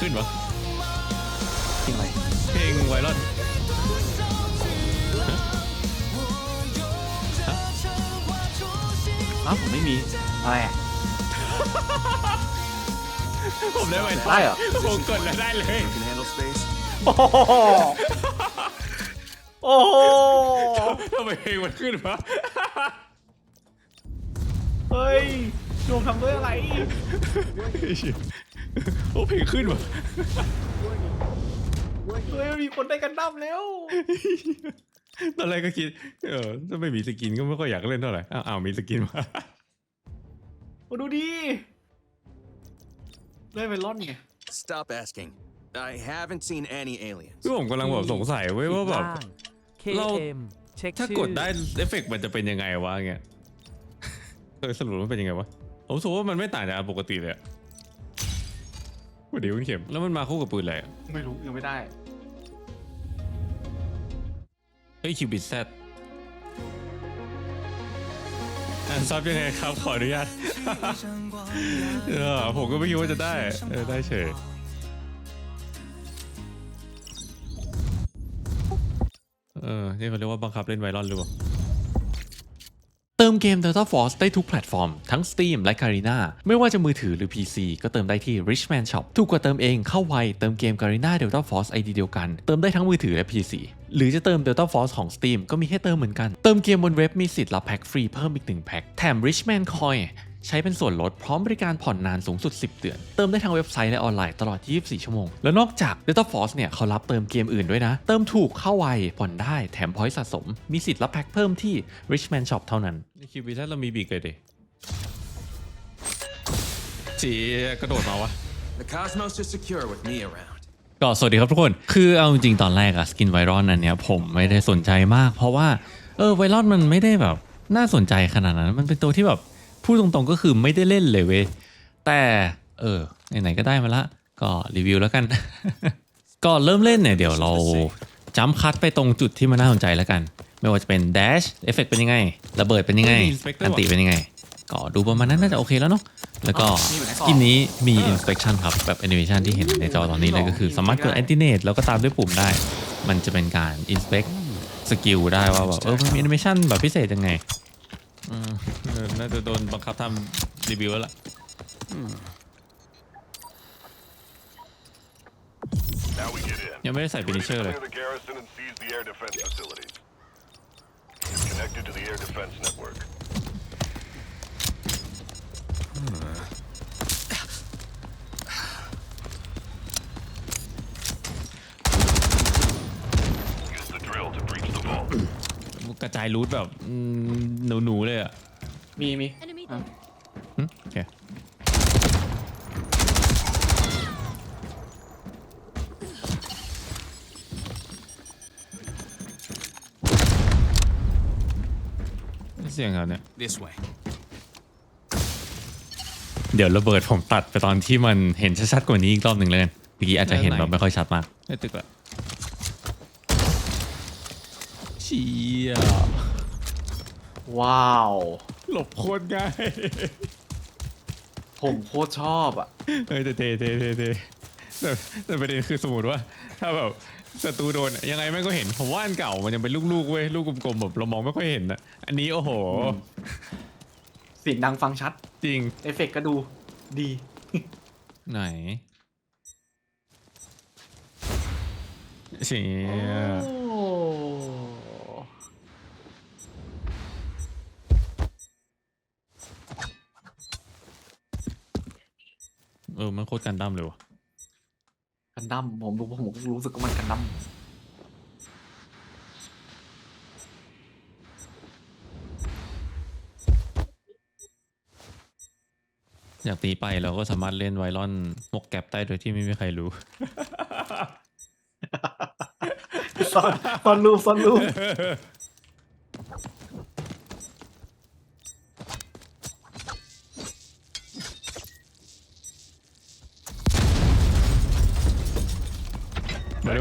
ขึ้นวะจริงอะไรเพลงไวรัลอ้าวผมไม่มี อะไรอะ ผมได้ไวรัลได้เหรอ ผมกดแล้วได้เลย can handle space. โอ้โหโอ้โหทำไมเพลงมันขึ้นวะ เฮ้ยดวงทำด้วยอะไรโอ้เพลงขึ้นวะเฮ้ยมีคนได้กันดั้มแล้วตอนแรกก็คิด เออถ้าไม่มีสกินก็ไม่ค่อยอยากเล่นเท่าไหร่อ้าวอ้าวมีสกินมามาดูดิได้เมลอนไง Stop asking. I haven't seen any aliens. คือผมกำลังแบบสงสัยเว้ยว่าแบบ เรา KM เช็คถ้าชื่อกดได้เอฟเฟกต์มันจะเป็นยังไงวะเงี้ยเออสรุปมันเป็นยังไงวะผมรู้สึกว่ามันไม่ต่างจากอันปกติเลยอะว่า เดี๋ยวคุณเข็มแล้วมันมาคู่กับปืนอะไรอะไม่รู้ยังไม่ได้ เฮ้ยคิวบิดแซดอ่านซับยังไงครับขออนุญาต เออผมก็ไม่คิดว่าจะได้เออได้เฉยเออนี่เขาเรียกว่าบังคับเล่นไวรอนหรือเปล่า เติมเกม Delta Force ได้ทุกแพลตฟอร์ม ทั้ง Steam และ Garena ไม่ว่าจะมือถือหรือ PC ก็เติมได้ที่ Richman Shop ถูกกว่าเติมเองเข้าไว เติมเกม Garena Delta Force ID เดียวกัน เติมได้ทั้งมือถือและ PC หรือจะเติม Delta Force ของ Steam ก็มีให้เติมเหมือนกัน เติมเกมบนเว็บมีสิทธิ์รับแพ็คฟรีเพิ่มอีก1แพ็คแถม Richman Coin ใช้เป็นส่วนลดพร้อมบริการผ่อนนานสูงสุด 10 เดือน เติมได้ทางเว็บไซต์และออนไลน์ตลอด 24 ชั่วโมง แล้วนอกจาก Delta Force เนี่ยเขารับเติมเกมอื่นด้วยนะ เติมถูกเข้าไว ผ่อนได้แถมพอยต์สะสม มีสิทธิ์รับแพ็คเพิ่มที่ Richman Shop เท่านั้นในคิวบีถ้าเรามีบีกเลยดิสีกระโดดมาวะ The cosmos is secure with me around. ก็สวัสดีครับทุกคน คือเอาจริงๆตอนแรกอะสกินไวรอนอันเนี้ยผมไม่ได้สนใจมาก เพราะว่าเออไวรอนมันไม่ได้แบบน่าสนใจขนาดนั้น มันเป็นตัวที่แบบ พูดตรงๆก็คือไม่ได้เล่นเลยเว้ยแต่เออไหนๆก็ได้มาละ ก็รีวิวแล้วกันก่อนเริ่มเล่นเนี่ยเดี๋ยวเราจัมคัดไปตรงจุดที่มันน่าสนใจแล้วกัน ไม่ว่าจะเป็น dash เอฟเฟกเป็นยังไง ระเบิดเป็นยังไง อันติเป็นยังไง ก็ดูประมาณนั้นน่าจะโอเคแล้วเนาะแล้วก็สกินนี้มี inspection ครับ แบบ animation ที่เห็นในจอตอนนี้เลยก็คือสามารถกด anti-nade แล้วก็ตามด้วยปุ่มได้ มันจะเป็นการ inspect สกิลได้ว่าแบบเออมันมี animation แบบพิเศษยังไง อืมเออน่าจะโดนบังคับทำรีวิวแล้วล่ะ Now we get in. ยังไม่ได้ใส่ finisher เลย Clear the garrison and seize the air defense facilities. Connected to the air defense network. Use the drill to breach the vault. กระจายรูทแบบหนูหนูๆเลยอะมีมี Enemy อะ there. หึโอเคเสียงอะไรเนี่ย This way. เดี๋ยวระเบิดผมตัดไปตอนที่มันเห็นชัดๆกว่านี้อีกรอบหนึ่งเลยกันเมื่อกี้อาจจะเห็นแบบไม่ค่อยชัดมาก ในตึกละ เชี่ยว้าว หลบโคตรง่ายผมโคตรชอบอะ เฮ้ยแต่เทเทเทเทแต่แต่ประเด็นคือสมมติว่า ถ้าแบบศัตรูโดนอะยังไงแม่งก็เห็นผมว่าอันเก่ามันยังเป็นลูกๆเว้ยลูกกลมๆแบบเรามองไม่ค่อยเห็นอะอันนี้โอ้โหเสียงดังฟังชัด จริงเอฟเฟกต์ก็ดูดี ไหนเชี่ย เออมันโคตรกันดั้มเลยวะกันดั้มผมดูผมรู้สึกว่ามันกันดั้มอยากตีไปเราก็สามารถเล่นไวรอนหมกแก็บได้โดยที่ไม่มีใครรู้ ซ่อนซ่อนรูปซ่อนรูป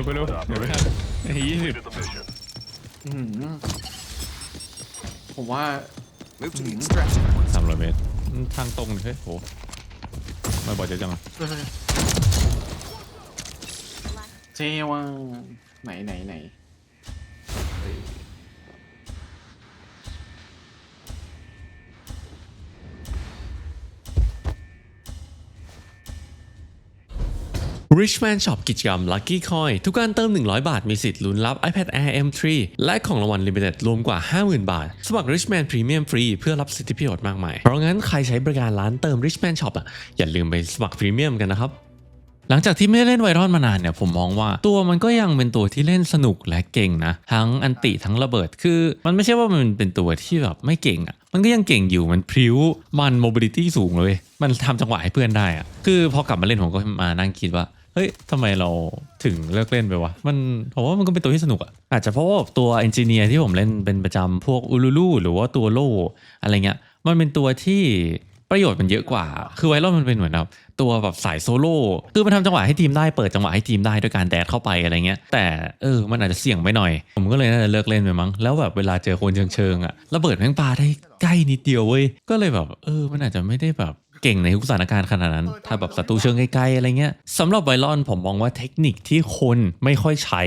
ไปเร็วเดี๋ยวไม่ทันยี่สิบ To the mission. อื้อหือผมว่า Move to the extraction point. สามร้อยเมตรอืมทางตรงเลยเฮ้ยโหไม่บอกเจะจังอะเจว่าไหนไหนไหน Richman Shop กิจกรรม Lucky Coin ทุกการเติม 100 บาท มีสิทธิ์ลุ้นรับ iPad Air M3 และของรางวัล Limited รวมกว่า 50,000 บาท สมัคร Richman Premium ฟรีเพื่อรับสิทธิประโยชน์มากมาย เพราะงั้นใครใช้บริการร้านเติม Richman Shop อะอย่าลืมไปสมัคร Premium กันนะครับหลังจากที่ไม่ได้เล่นไวรอนมานานเนี่ยผมมองว่าตัวมันก็ยังเป็นตัวที่เล่นสนุกและเก่งนะ ทั้งอันติทั้งระเบิดคือ มันไม่ใช่ว่ามันเป็นตัวที่แบบไม่เก่งอะ่ะมันก็ยังเก่งอยู่มันพริ้วมันโมบิลิตี้สูงเลย มันทำจังหวะให้เพื่อนได้อะ่ะคือพอกลับมาเล่นผมก็มานั่งคิดว่า เฮ้ยทำไมเราถึงเลิกเล่นไปวะ มันผมว่ามันก็เป็นตัวที่สนุกอะ่ะอาจจะเพราะว่าตัวเอนจิเนียร์ที่ผมเล่นเป็นประจำพวกอูลูลูหรือว่าตัวโลอะไรเงี้ย มันเป็นตัวที่ประโยชน์มันเยอะกว่า คือไวรอนมันเป็นเหมือนแบบตัวแบบสายโซโล่ คือมันทำจังหวะให้ทีมได้ เปิดจังหวะให้ทีมได้ด้วยการแดดเข้าไปอะไรเงี้ย แต่เออ มันอาจจะเสี่ยงไปหน่อย ผมก็เลยน่าจะเลิกเล่นไปมั้ง แล้วแบบเวลาเจอคนเชิงๆอะระเบิดแม่งปาได้ใกล้นิดเดียวเว้ย ก็เลยแบบเออ มันอาจจะไม่ได้แบบ เก่งในทุกสถานการณ์ขนาดนั้น ถ้าแบบศัตรูเชิงไกลๆอะไรเงี้ยสำหรับไวรอนผมมองว่าเทคนิคที่คนไม่ค่อยใช้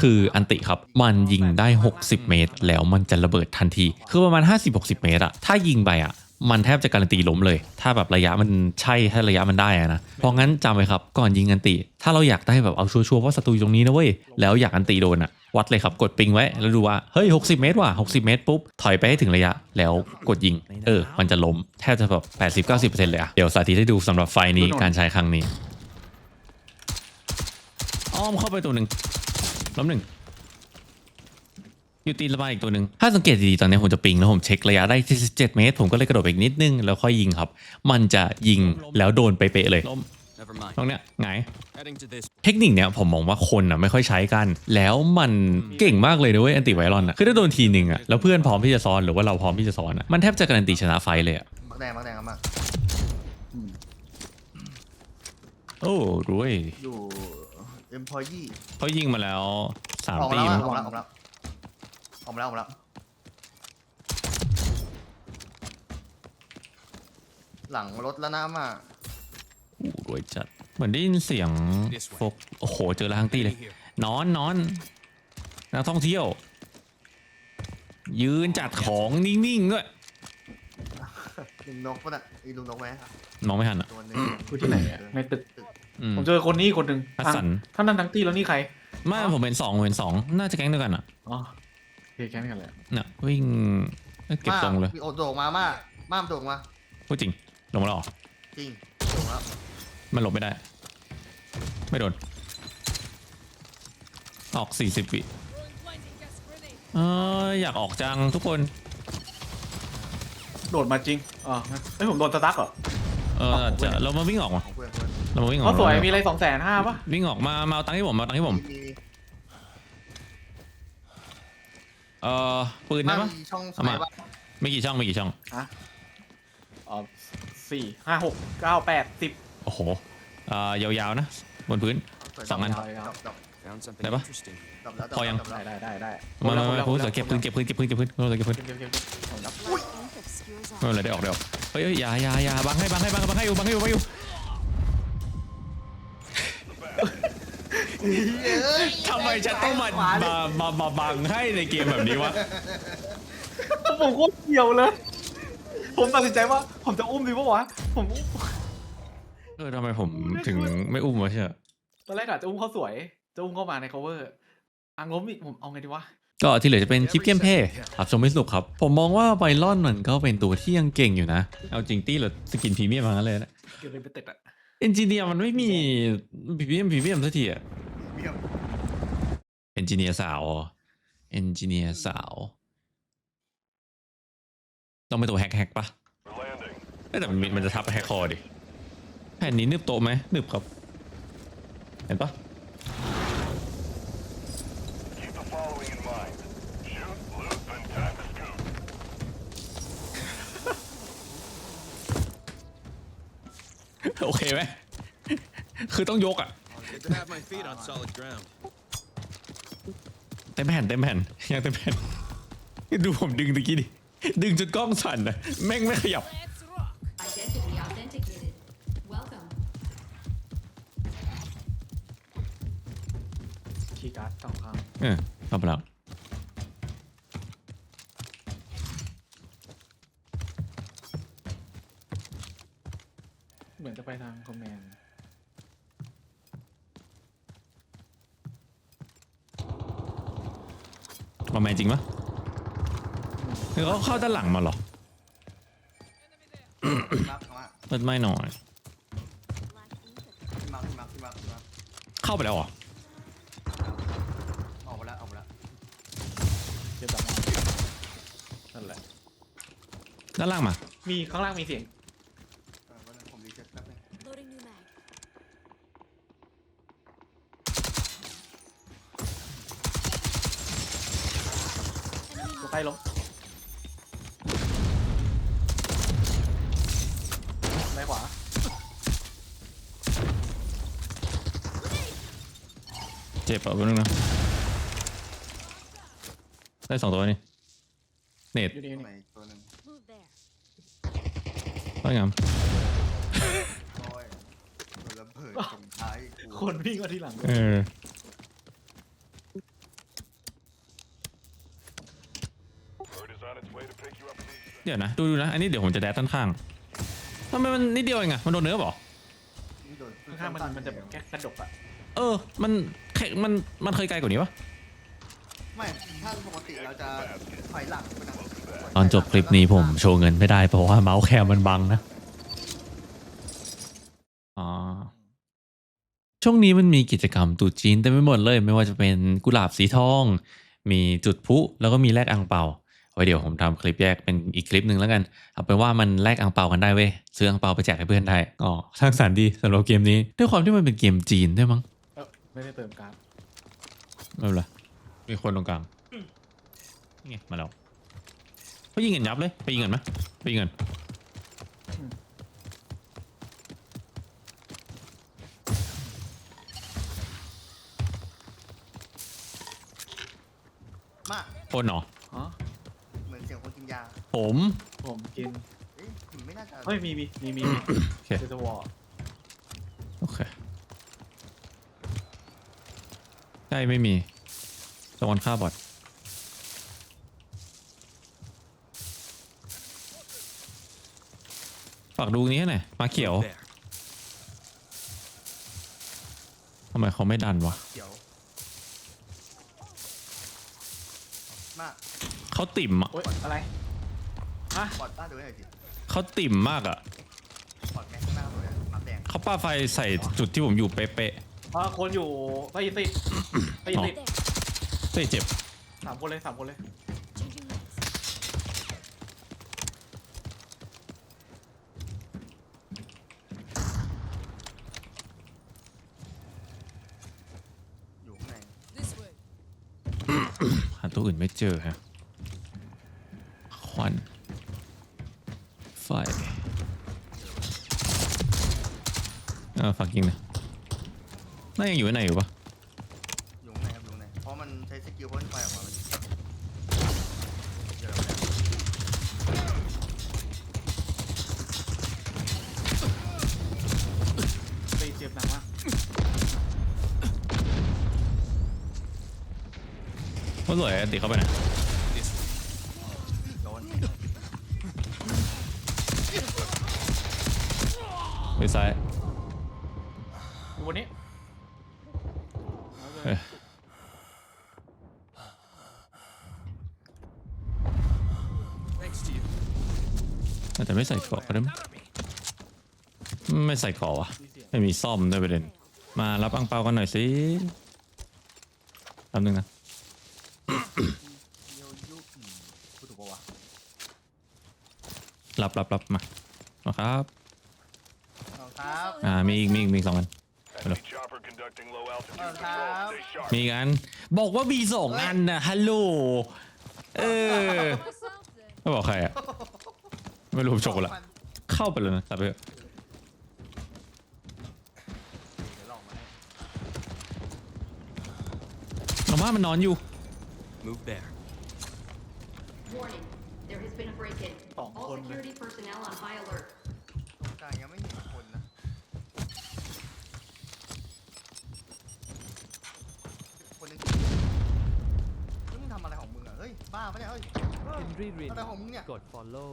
คืออันติครับ มันยิงได้ 60 เมตร แล้วมันจะระเบิดทันที คือประมาณ 50-60 เมตรอะถ้ายิงไปอะมันแทบจะการันตีล้มเลย ถ้าแบบระยะมันใช่ถ้าระยะมันได้อะนะ เพราะงั้นจำไว้ครับ ก่อนยิงอันติ ถ้าเราอยากได้แบบเอาชัวร์ๆว่าศัตรูอยู่ตรงนี้นะเว้ย แล้วอยากอันติโดนอะ วัดเลยครับกดปิงไว้ แล้วดูว่า เฮ้ย 60 เมตรว่ะ 60 เมตรปุ๊บ ถอยไปให้ถึงระยะ แล้วกดยิง เออ มันจะล้ม แทบจะแบบ 80-90%เลยอะเดี๋ยวสาธิตให้ดูสำหรับไฟนี้การใช้ครั้งนี้ อ้อมเข้าไปตัวหนึ่งล้มหนึ่งอยู่ตีนระบายอีกตัวหนึ่งถ้าสังเกตดีๆตอนนี้ผมจะปิงแล้วผมเช็คระยะได้ที่17 เมตร ผมก็เลยกระโดดไปอีกนิดนึงแล้วค่อยยิงครับ มันจะยิงแล้วโดนไปเป๊ะเลย Never mind. ตรงเนี้ยไง Heading to this. เทคนิคเนี้ยผมมองว่าคนอะไม่ค่อยใช้กัน แล้วมันเก่งมากเลยนะเว้ยแอนติไวรอนอะคือถ้าโดนทีหนึ่งอะแล้วเพื่อนพร้อมที่จะซ้อนหรือว่าเราพร้อมที่จะซ้อนอะมันแทบจะการันตีชนะไฟเลยอะมักแดงมักแดงครับมากโอ้รวยอยู่เอ็มพอยี่เขายิงมาแล้วสามออกตีแล้วมอะออกแล้วออกแล้วออกแล้วออกแล้วหลังรถแล้วนะมาโอ้ รวยจัด เหมือนได้ยินเสียงฟกโอ้โห เจอแล้วทั้งตีเลย นอนนอนนักท่องเที่ยว ยืนจัดของนิ่งๆด้วยลุงนกปะน่ะอีลุงนกไหมมองไม่ทันอะตัวหนึงพูดที่ไหนอะในตึกอืม ผมเจอคนนี้คนหนึ่งฮัสสันท่านนั่นทั้งตี้แล้วนี่ใคร ไม่ผมเป็นสองผมเป็นสองน่าจะแก๊งเดียวกันอะอ๋อโอเคแค่นี้กันเลยเนี่ยวิ่งเอ้ยเก็บทรงเลยมีโอดโดดมามามาโดดมาพูดจริงลงมาแล้วเหรอจริงโดดแล้ว มันหลบไม่ได้ ไม่โดน ออกสี่สิบวิเอออยากออกจังทุกคน โดดมาจริงอ๋องั้นเอ้ยผมโดนสตั๊กเหรอ เออจะเรามาวิ่งออกมาของเพื่อนเพื่อนเรามาวิ่งออกเขาสวยมามีอะไรสองแสนห้าปะวิ่งออกมามาเอาตังค์ให้ผมมาเอาตังค์ให้ผม มีเออปืนมาได้ปะ มีช่องเอาสมา มัยว่าไม่กี่ช่องไม่กี่ช่อง อ๋อสี่ห้าหกเก้าแปดสิบ โอ้โหเอ่อยาวๆนะ บนพื้น สองอันดับดับ Found something Đấy bác. interesting. ดับแล้วดับพอยังดับแล้วได้ได้ได้มามามาครบพูดแล้วเก็บปืนเก็บปืนเก็บปืนเก็บปืนพูดเก็บปืนเก็บเก็บเก็บผมรับไม่เป็นไรได้ออกเดี๋ยวเฮ้ยเฮ้ยอย่าอย่าอย่าบังให้บังให้บังบังให้อยู่บังให้อยู่บังให้อยู่ทำไมฉันต้องมามามามาบังให้ในเกมแบบนี้วะ ผมโคตรเกี่ยวเลย ผมตัดสินใจว่าผมจะอุ้มดีปะวะ ผมอุ้ม เออทำไมผมถึงไม่อุ้มวะเชื่อตอนแรกอะจะอุ้มเขาสวย จะอุ้มเข้ามาใน cover อะงบอีกผมเอาไงดีวะก็ที่เหลือจะเป็นคลิปเกมเพลย์ครับชมไม่สนุกครับ ผมมองว่าไบลอนมันก็เป็นตัวที่ยังเก่งอยู่นะ เอาจริงตี้หรือสกินพรีเมียมมางั้นเลยนะเกี่ยวเลยไปติดอะเอนจิเนียร์มันไม่มีพรีเมียมพรีเมียมสักทีอะเบี้ยวเอนจิเนียร์สาวเอนจิเนียร์สาว ต้องเป็นตัวแฮกแฮกปะ We're landing. เอ้ยแต่มันมีมันจะทับแฮกคอดิ แผ่นนี้นึบโตไหมนึบครับ เห็นปะโอเคไหม คือต้องยกอะเต็มแผ่นเต็มแผ่นยังเต็มแผ่น ดูผมดึงตะกี้ดิ ดึงจนกล้องสั่นอะแม่งไม่ขยับ เออเข้าไปแล้วเหมือนจะไปทางคอมแมนด์ประมาณจริงปะหรือเขาเข้าด้านหลังมาเหรอครับเอามาเปิดไม่หน่อย พี่มาร์คพี่มาร์คพี่มาร์คพี่มาร์คเข้าไปแล้วเหรอ ออกมาแล้วออกมาแล้ว เดี๋ยวจับมานั่นแหละ ด้านล่างมา มีข้างล่างมีเสียงเออวันนั้นผมรีเซ็ตแป๊บนึง Loading new mag. ตัวใกล้ลงได้ขวา เจ็บอะแป๊บนึงนะ ได้สองตัวนี่เน็ตอยู่นี่ตอรงยู่ไหนนี่ตัวหนึ่ง Move there. สวยงามโอ้ยตัวระเบิดส่งท้ายกูคนวิ่งมาที่หลังเออ Bird is on its way to pick you up in these เดี๋ยวนะดูดูนะอันนี้เดี๋ยวผมจะแดดด้านข้างทำไมมันนิดเดียวเองอะมันโดนเนื้อเปล่านี่โดนข้างๆมันมันจะแค่กระดกอะเออ มันแค่มันมันเคยไกลกว่านี้ปะไม่ถ้าปกติเราจะถอยหลังไปนะ ตอนจบคลิปนี้ผมโชว์เงินไม่ได้เพราะว่าเมาส์แคมมันบังนะอ๋อช่วงนี้มันมีกิจกรรมตรุษจีนเต็มไปหมดเลย ไม่ว่าจะเป็นกุหลาบสีทอง มีจุดพลุแล้วก็มีแลกอังเปาไว้เดี๋ยวผมทำคลิปแยกเป็นอีกคลิปหนึ่งแล้วกัน เอาเป็นว่ามันแลกอังเปากันได้เว้ยซื้ออังเปาไปแจกให้เพื่อนได้อ๋อสร้างสรรค์ดีสำหรับเกมนี้ด้วยความที่มันเป็นเกมจีนด้วยมั้งเออไม่ได้เติมการ์ดไม่เป็นไรมีคนตรงกลางนี่ไงมาแล้ว เขายิงเงินยับเลยไปยิงเงินไหมไปยิงเงินมาคนเหรออ๋อเหมือนเสียงคนกินยาผมผมกินเอ๊ะถึงไม่น่าจะเฮ้ยมีมีมีมีโอเคเซตวอร์โอเคใช่ไม่มีสวรรค์ฆ่าบอท ฝากดูนี้ให้หน่อยมาเขียว There. ทำไมเขาไม่ดันวะเขียวมากเขาติ่มอะโอ๊ยอะไรฮะปอดป้าดูให้หน่อยสิเขาติ่มมากอะปอดแม็กซ์ข้างหน้าเลยมาแดงเขาป้าไฟใส่จุดที่ผมอยู่เป๊ะอ๋อคนอยู่ไปยินติดไปยินติดๆเฮ้ยเจ็บสามคนเลยสามคนเลย Changing mags. อยู่ข้างใน This way. หาตัว อื่นไม่เจอฮะควันไฟเออฝากยิงนะน่ายังอยู่ข้างในอยู่ปะอยู่ข้างในครับอยู่ข้างในเพราะมันใช้สกิลพ่นไฟออกมา ว่าสวยติเข้าไปหนโดนไปซ้ายอยู่บนนี้เอ้ย Thanks to you. แต่ไม่ใส่เกราะก็ได้มั้งไม่ใส่เกราะวะไม่มีซ่อมด้วยประเด็นมารับอังเปากันหน่อยสิแป๊บนึงนะ เยยุอืมพูดถูกปะวะ รับรับรับมามาครับเอาครับ อ่า มีอีก มีอีก มีอีกสองอัน Enemy chopper conducting low altitude Uh, control. have- Stay sharp. มีอีกอัน บอกว่ามีสองอันนะฮัลโหล เออ Myself then. ไม่บอกใครอะ ไม่รู้ผมฉกไปละ เข้าไปเลยนะตัดไปเถอะเดี๋ยวลองมาให้น้องมามันนอนอยู่ Move there. Warning, there has been a break-in. สองคนนเตรงกลางยังไม่มีคนนะคนหนึงเฮ้มึงทำอะไรของมึงอะเฮ้ยบ้าปะเนี่ยเฮ้ยเฮนรี่อะไรของมึงเนี่ยกด follow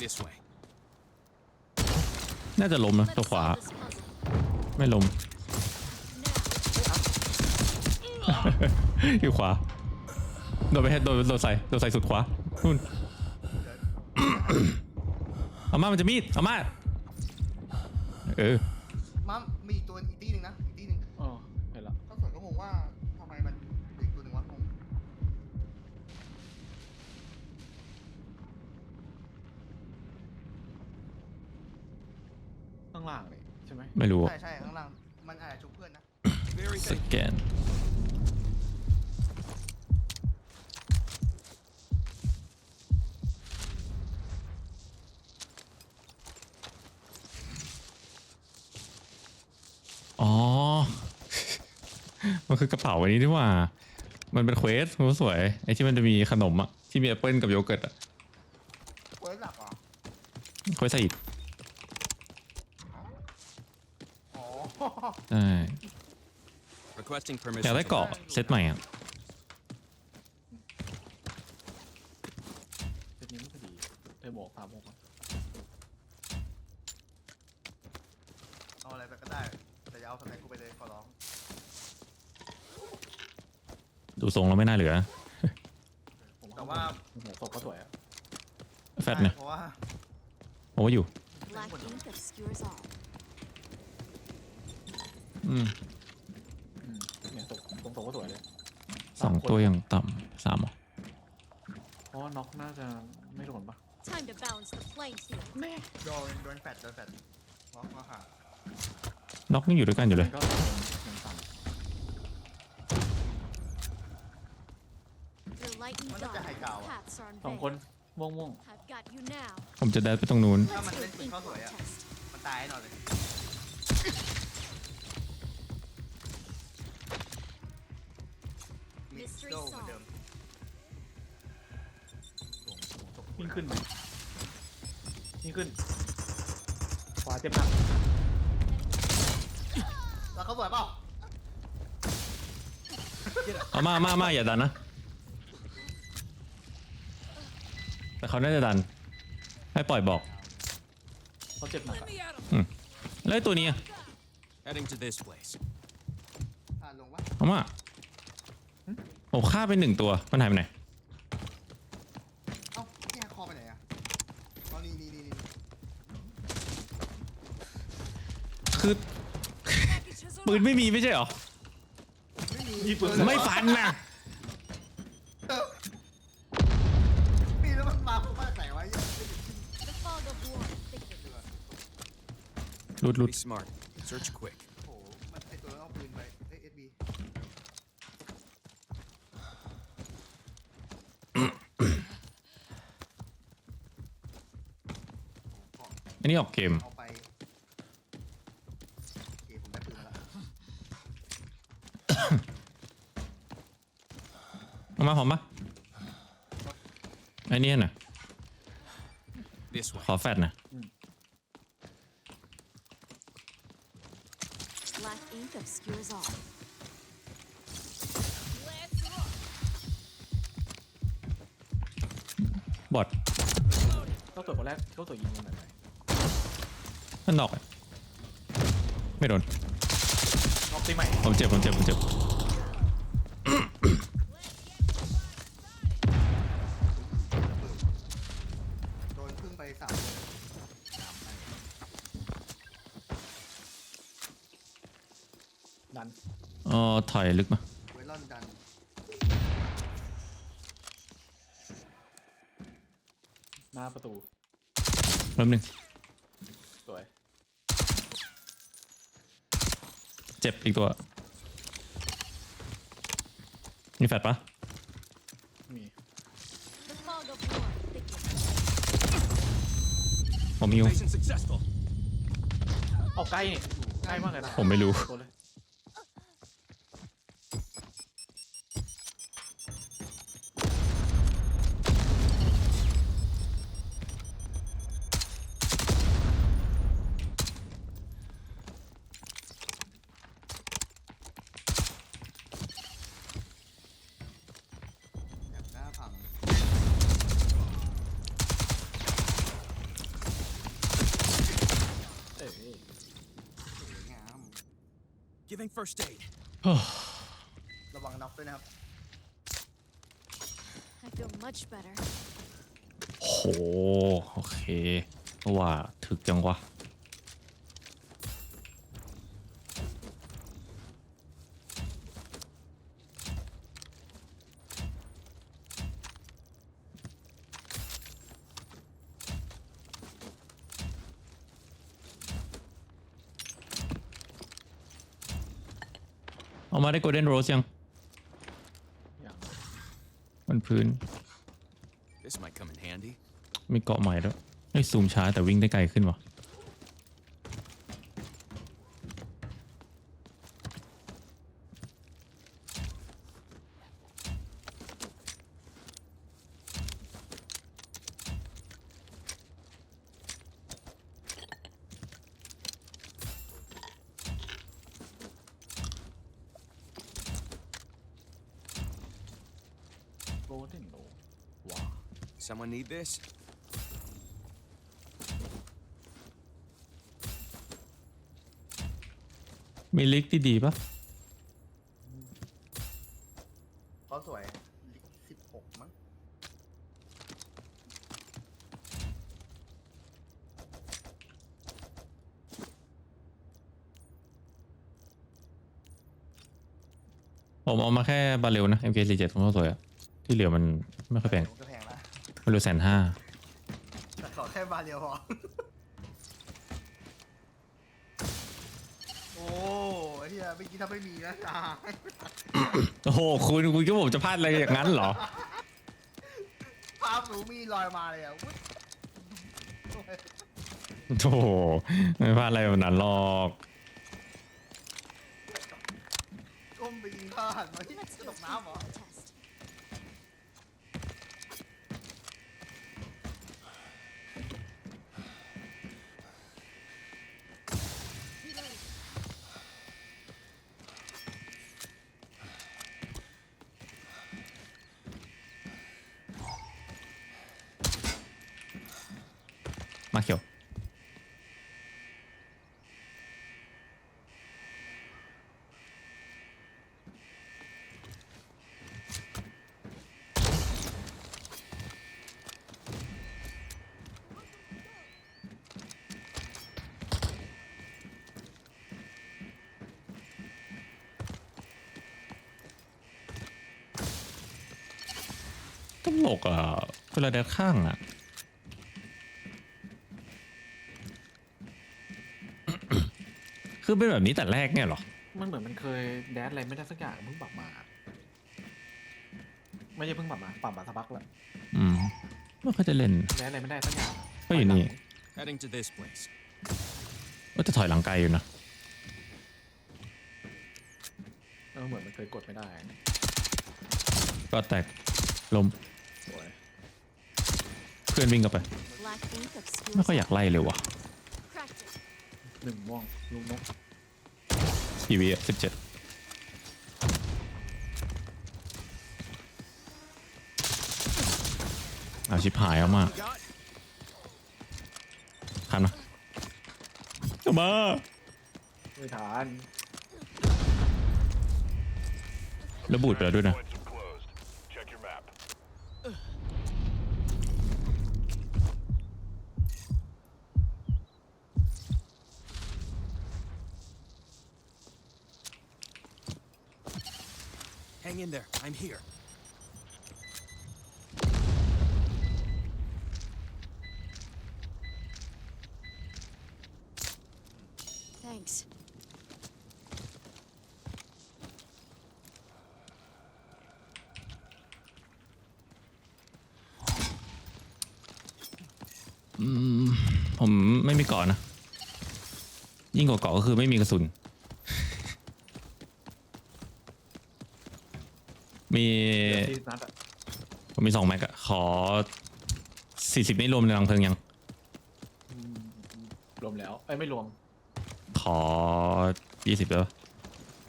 This way. น่าจะล้มนะตัวขวา ไม่ล้ม อยู่ขวา โดนไปแค่โดนโดนใส่โดนใส่สุดขวานู่น อามามันจะมีดเอามาเออมัมมีอีกตัวอีกตีหนึ่งนะอีกตีหนึ่งอ๋อเห็นละก็ส่วนก็งงว่าทำไมมันเหลืออีกตัวหนึ่งวะงงข้างล่างเลยใช่ไหมไม่รู้อะใช่ใช่ข้างล่างมันอาจจะชุบเพื่อนนะ Very ส good. แกน มันคือกระเป๋าอันนี้ที่ว่า มันเป็นเควสมันสวยไอ้ที่มันจะมีขนมอะที่มีแอปเปิลกับโยเกิร์ตอะเควสหลักเหรอเควสใส่อีกอ๋อ ใช่ Requesting อยาก permission. ได้เกาะเซตใหม่อะ เซตนี้ไม่ค่อยดีเธอบอกฟาร์มบอกว่า เอาอะไรไปก็ได้ แต่อย่าเอาสไนกูไปเลยขอร้อง ดูทรงแล้วไม่น่าเหลือ ผมแต่ว่าหัวศพก็สวยอะแฟตเนี่ยเพราะว่าโอ้อยู่ Black ink obscures all. อืมอืมเนี่ยศพตรงศพก็สวยเลยสองตัวอย่างต่ำสามเหรอเพราะว่าน็อกน่าจะไม่โดนปะ Time to balance the playing field. โดนโดนแฟดโดนแฟดล็อกมาหาน็อกยังอยู่ด้วยกันอยู่เลยก็ยังต่ Your lightning Mana dark ka high cow? paths are ำสองคน unveiled. ม่ วงม่วง I've got you now. ผมจะเดินไปตรงนู้นถ้า Let's มัน do เล่น an ปืนเข้าสวย ink อะ test. มันตายแน่นอนเลย มิด Mystery โดเหมือนเดิมๆยิ่งขึ้นไหมยิ่งขึ้น ขวาเจ็บหนักแล้วเขาสวยเปล่าเอามามามาอย่าดันนะ แต่ เขาน่าจะดัน ให้ปล่อยบอก เขาเจ็บหนักอะอืมแล้วไอ้ตัวนี้อะ Heading to this place. ผ่านลงวะเอามาโอ้ฆ่าไปหนึ่งตัว มันหายไปไหน เอ้าแกคอไปไหนอะเอานี่นี่นี่นี่คือ ปืนไม่มีไม่ใช่เหรอ ไม่มีมีปืนไม่ฟันนะ ลุดหลุด Be smart. Search quick. โอ้โหมันไอตัวนั้นเอาปืนไปเอ้ยเอสบีอันนี้ออกเกม เอาไปโอเคผมได้ปืนมาแล้วเอามาพร้อมปะไอ้นี่น่ะ This way. ขอแฟดนะ Black ink obscures all. บอดเขาตัวคนแรกเขาตัวยิงมันแบบไหนนั่นนอกอะไม่โดนน็อกตีใหม่ผมเจ็บผมเจ็บผมเจ็บ อ๋อถอยลึกมาเวลอนดันหน้าประตูเริ่มหนึ่งสวยเจ็บอีกตัว มีแฟดปะมี The fog of war thickens. ผมมิว Mission successful. เอาใกล้นี่ใกล้มากเลยนะผมไม่รู้ตัวเลย first aid. ระวังน็อกด้วยนะครับ I feel much better. โห โอเคว่าถึกจังวะ มาได้ Golden Rose ยังอย่างบนพื้น This might come in handy. มีเกาะใหม่ด้วยไอ้ยซูมช้าแต่วิ่งได้ไกลขึ้นวะ โกลเด้นโลว้า Someone need this? มีลิกที่ดีปะเขาสวยสิบหกมั้ง ผมเอามาแค่บาเรลนะ MK47 ผมก็สวยอะ ที่เหลือมันไม่ค่อยแพงมันก็แพงละบาเรลแสนห้าแต่ขอแค่บาเรียวพอ โอ้เฮียเมื่อกี้ถ้าไม่มีนะตายโอ้โหคุณคุณคิดว่าผมจะพลาดอะไรอย่างนั้นเหรอ ภาพหนูมีลอยมาเลยอะอุ๊ยโอ้ยโอ้โหไม่พลาดอะไรแบบนั้นหรอกก้มไปยิงข้าวหันมาที่ Let's ต do ก a น้ำเหรอ test. ตลกอะเวลาเดินข้างอะคือเป็นแบบนี้แต่แรกเนี่ยเหรอ มันเหมือนมันเคยแดดอะไรไม่ได้สักอย่างเพิ่งปรับมา ไม่ใช่เพิ่งปรับมาปรับมาสักพักแล้วอืมไม่ค่อยจะเล่น แดดอะไรไม่ได้สักอย่างก็อยู่นี่ Heading to this place. ก็จะถอยหลังไกลอยู่นะ เออเหมือนมันเคยกดไม่ได้ ก็แตกลมสวยเพื่อนวิ่งกลับไป Black ink obscures ไม่ค่อยอยาก all. ไล่เลยว่ะ Cracked it. หนึ่งม่วงลูกนกทีวีสิบเจ็ดเอาชิบหายเอามาก Got ทันนะกลับมาไม่ทาน แล้วบูดไปแล้วด้วยนะ in there. I'm here. Thanks. ผมไม่มีเกาะนะ ยิ่งกว่าเกาะก็คือไม่มีกระสุน มีที่นัดอะผมมีสองแม็กอะขอสี่สิบไม่รวมในรังเพลิงยังรวมแล้วเอ้ยไม่รวมขอยี่สิบแล้ว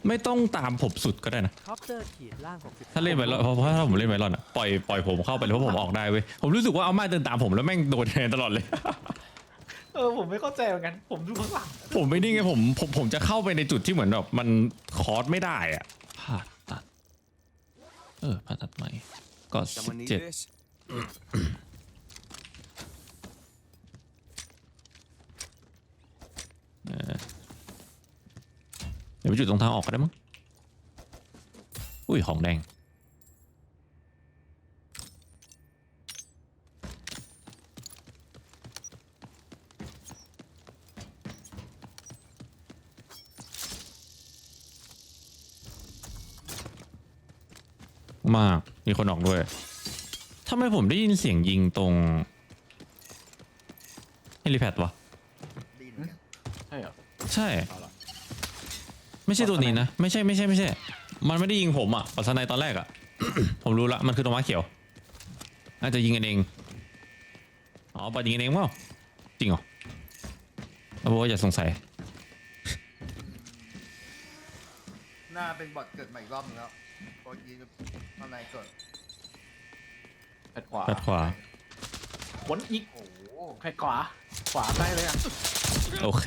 ไม่ต้องตามผมสุดก็ได้นะ คอปเตอร์ขีดล่าง60ถ้าเล่นไวรอนเพราะเพราะถ้าผมเล่นไวรอนอะปล่อยปล่อยผมเข้าไปเลยเพราะผมออกได้เว้ยผมรู้สึกว่าเอามาเดินตามผมแล้วแม่งโดนแทนตลอดเลย เอออผมไม่เข้าใจเหมือนกัน ผมดูข้างหลังผมไม่นี่ไงผมผมผมจะเข้าไปในจุดที่เหมือนแบบมันคอร์สไม่ได้อะผ่าตัด เออผ่าตัดใหม่ก็สิบ Someone need เจ็ด this? เดี๋ยวไปจุดตรงทางออกก็ได้มั้ง อุ้ย ของแดง มาก มีคนออกด้วยทำไมผมได้ยินเสียงยิงตรงเฮลิแพดวะดีเหมือนกันใช่เหรอใช่ เอาล่ะไม่ใช่ตัวนี้นะ ไม่ใช่ไม่ใช่ไม่ใช่ มันไม่ได้ยิงผมอะปัสนายตอนแรกอะ ผมรู้ละมันคือตรงม้าเขียวอาจจะยิงกันเอง อ๋อปอดยิงกันเองเปล่าจริงเหรอเอาบอกว่าอย่าสงสัย หน้าเป็นบอทเกิดใหม่อีกรอบนึงแล้วโอ้ย ข้างในเกิดแพดขวาแพทขวาวนอีกโอ้โหแพดขวา ขวาใกล้เลยอะโอเค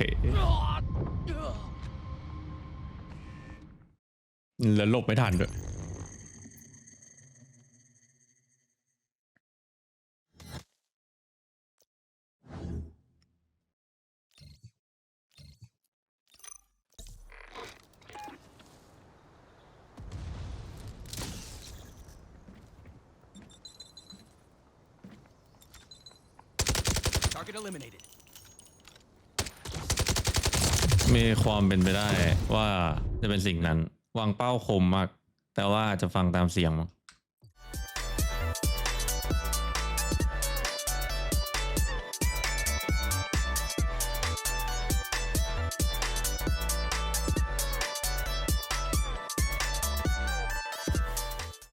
แล้วหลบไม่ทันด้วย ความเป็นไปได้ว่าจะเป็นสิ่งนั้น วางเป้าคมมาก แต่ว่าอาจจะฟังตามเสียงมั้ง